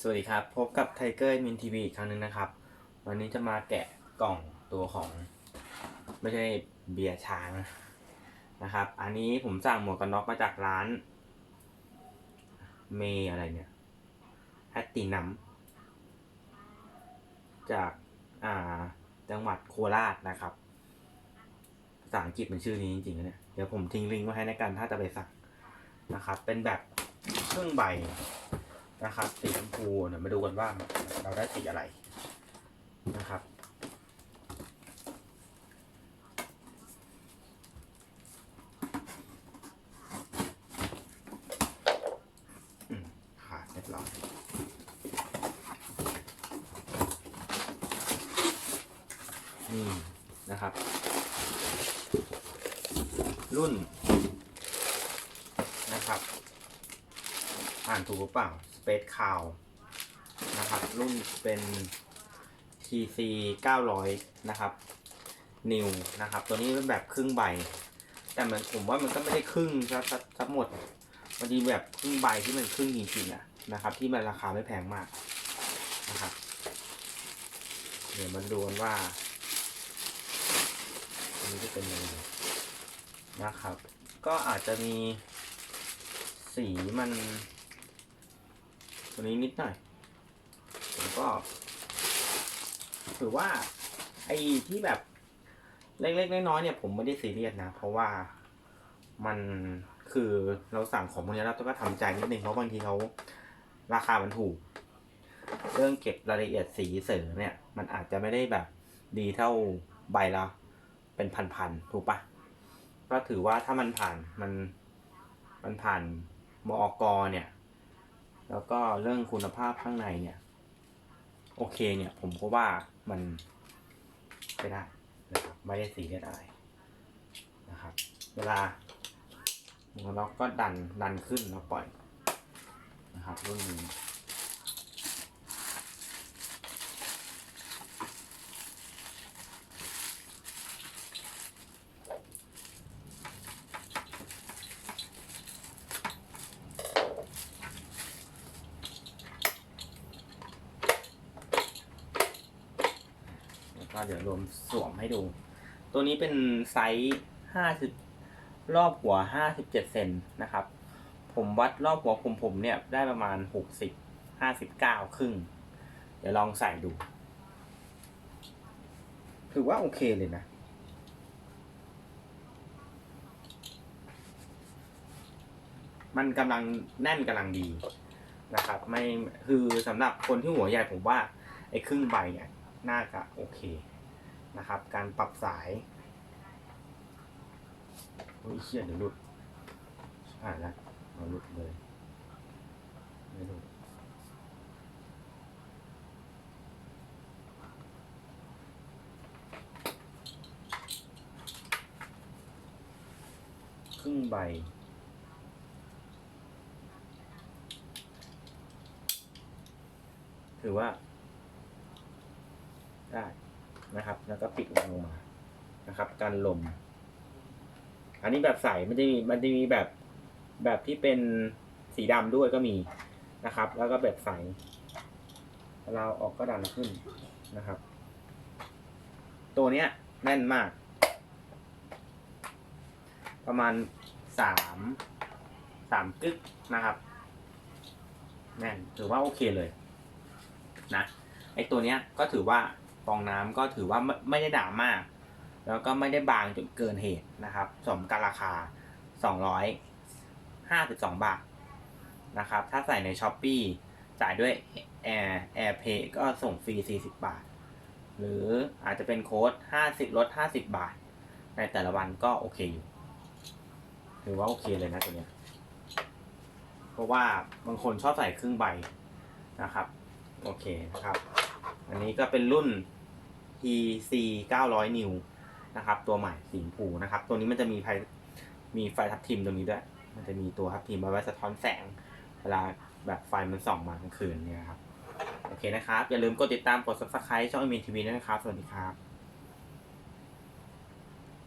สวัสดีครับ พบกับไทเกอร์มินทีวีอีกครั้งหนึ่งนะครับ วันนี้จะมาแกะกล่องตัวของ ไม่ใช่เบียร์ช้างนะครับ อันนี้ผมสั่งหมวกกันน็อกมาจากร้าน เมอะไรเนี่ยแฮตตินัมจากอ่าจังหวัดโคราชนะครับภาษาอังกฤษมันชื่อนี้จริงๆนะเนี่ยเดี๋ยวผมทิ้งลิงก์ไว้ให้ในการถ้าจะไปสั่งนะครับ เป็นแบบครื่งใบ นะครับสีชมพูเดี๋ยวมาดูกันว่าเราได้สีอะไรนะครับอืมขาดเรียบร้อยนี่นะครับ รุ่นนะครับ อ่านถูกหรือเปล่า Space Cow นะครับ รุ่นเป็น TC 900 นะครับ New นะครับ ตัวนี้เป็นแบบครึ่งใบ แต่มันผมว่ามันก็ไม่ได้ครึ่งซะซะซะหมดมันมีแบบครึ่งใบที่มันครึ่งจริงๆอะนะครับ ที่มันราคาไม่แพงมากนะครับ เดี๋ยวมาดูกันว่าอันนี้จะเป็นยังไงนะครับ ก็อาจจะมีสีมัน วนี้นิดหน่อยผมก็ ถือว่า ไอ้ที่แบบเล็กๆน้อยๆเนี่ย ผมไม่ได้ซีเรียสนะ เพราะว่ามันคือเราสั่งของพวกนี้เราต้องก็ทำใจนิดนึงเพราะบางทีเขาราคามันถูก เรื่องเก็บรายละเอียดสีเสริมเนี่ย มันอาจจะไม่ได้แบบดีเท่าใบละเป็นพันๆถูกปะก็ถือว่าถ้ามันผ่านมันมันผ่านมอกเนี่ย แล้วก็เรื่องคุณภาพข้างในเนี่ย โอเคเนี่ย ผมก็ว่ามันไปได้นะครับไม่ได้สีเรียสอะไรนะครับ เวลาหมันล็อกก็ดันดันขึ้นแล้วปล่อยนะครับรุ่นนี้ เดี๋ยวรวมสวมให้ดู ตัวนี้เป็นไซส์ห้าสิบรอบหัวห้าสิบเจ็ดเซนนะครับ ผมวัดรอบหัวผมผมเนี่ยได้ประมาณหกสิบห้าสิบเก้าครึ่ง เดี๋ยวลองใส่ดู ถือว่าโอเคเลยนะมันกำลังแน่นกำลังดีนะครับ ไม่คือสำหรับคนที่หัวใหญ่ผมว่าไอ้ครึ่งใบเนี่ยน่าจะโอเค นะครับ การปรับสายโอ้ยเชี่ยเดี๋ยวหลุดอ่านแล้วเอาหลุดเลยไม่หลุดครึ่งใบถือว่า ได้ นะครับ แล้วก็ปิดลงมานะครับกันลม อันนี้แบบใสมันจะมีมันจะมีแบบแบบที่เป็นสีดำด้วยก็มีนะครับ แล้วก็แบบใสเราออกก็ดันขึ้นนะครับ ตัวเนี้ยแน่นมาก ประมาณสามสามกึกนะครับ แน่นถือว่าโอเคเลยนะไอตัวเนี้ยก็ถือว่า ฟองน้ำก็ถือว่าไม่ไม่ได้ด่ามาก แล้วก็ไม่ได้บางจนเกินเหตุนะครับ สมกับราคา 252 บาทนะครับ ถ้าใส่ในช้อปปีจ่ายด้วย Air AirPay ก็ส่งฟรี 40 บาท หรืออาจจะเป็นโค้ด 50 ลด 50 บาท ในแต่ละวันก็โอเคอยู่ถือว่าโอเคเลยนะตัวเนี้ยเพราะว่าบางคนชอบใส่ครึ่งใบนะครับ โอเคนะครับ อันนี้ก็เป็นรุ่น PC 900 นิวนะครับ ตัวใหม่สีผูนะครับ ตัวนี้มันจะมีไฟมีไฟทับทิมตรงนี้ด้วย มันจะมีตัวทับทิมไว้สะท้อนแสง เวลาแบบไฟมันส่องมากลางคืนเนี่ยครับ โอเคนะครับ อย่าลืมกดติดตามกด subscribe ช่องอ m มีทีวีด้วยนะครับ สวัสดีครับ